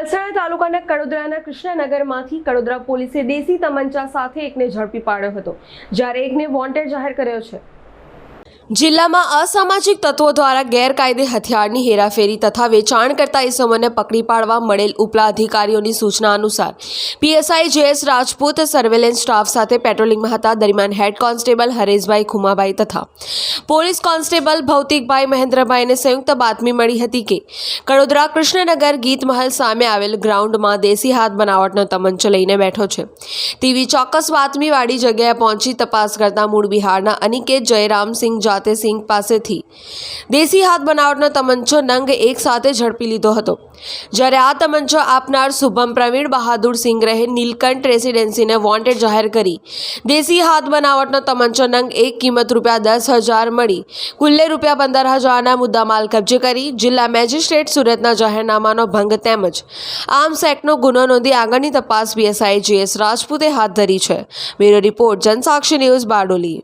પલસાણા તાલુકાના કડોદરાના કૃષ્ણનગરમાંથી કડોદરા પોલીસે દેશી તમંચા સાથે એકને ઝડપી પાડ્યો હતો, જ્યારે એકને વોન્ટેડ જાહેર કર્યો છે. જિલ્લામાં અસામાજિક તત્વો દ્વારા ગેરકાયદે હથિયારની હેરાફેરી તથા વેચાણ કરતા ઇસમોને પકડી પાડવા મળેલ ઉપલા અધિકારીઓની સૂચના અનુસાર, PSI JS Rajput surveillance staff સાથે પેટ્રોલિંગમાં હતા. દરમિયાન હેડ કોન્સ્ટેબલ હરેશભાઈ ખુમાભાઈ તથા પોલીસ કોન્સ્ટેબલ ભૌતિકભાઈ મહેન્દ્રભાઈને સંયુક્ત બાતમી મળી હતી કે, કડોદરા કૃષ્ણનગર ગીત મહલ સામે આવેલ ગ્રાઉન્ડમાં દેશી હાથ બનાવટનો તમંચો લઈને બેઠો છે. તેવી ચોક્કસ બાતમીવાળી જગ્યાએ પહોંચી તપાસ કરતા મૂળ બિહારના અનિકેત જયરામસિંહ જાતેસિંહ પાસેથી. દેશી હાથ બનાવટનો તમંચો નંગ એક સાથે ઝડપી લીધો હતો. જ્યારે આ તમંચો આપનાર શુભમ પ્રવીણ, બહાદુર સિંહ રહે, નીલકંઠ રેસિડેન્સીને વોન્ટેડ જાહેર કરી. દેશી હાથ બનાવટનો તમંચો નંગ એક કિંમત રૂપિયા દસ હજાર મળી. કુલ્લે રૂપિયા પંદર હજારના મુદ્દામાલ કબજે કરી. જિલ્લા મેજિસ્ટ્રેટ સુરતના જાહેરનામાનો ભંગ તેમજ આર્મ્સ એક્ટનો ગુનો નોંધી આગળની તપાસ પીએસઆઈ જીએસ રાજપૂતે હાથ ધરી છે. Bureau report Jansakshi news Bardoli.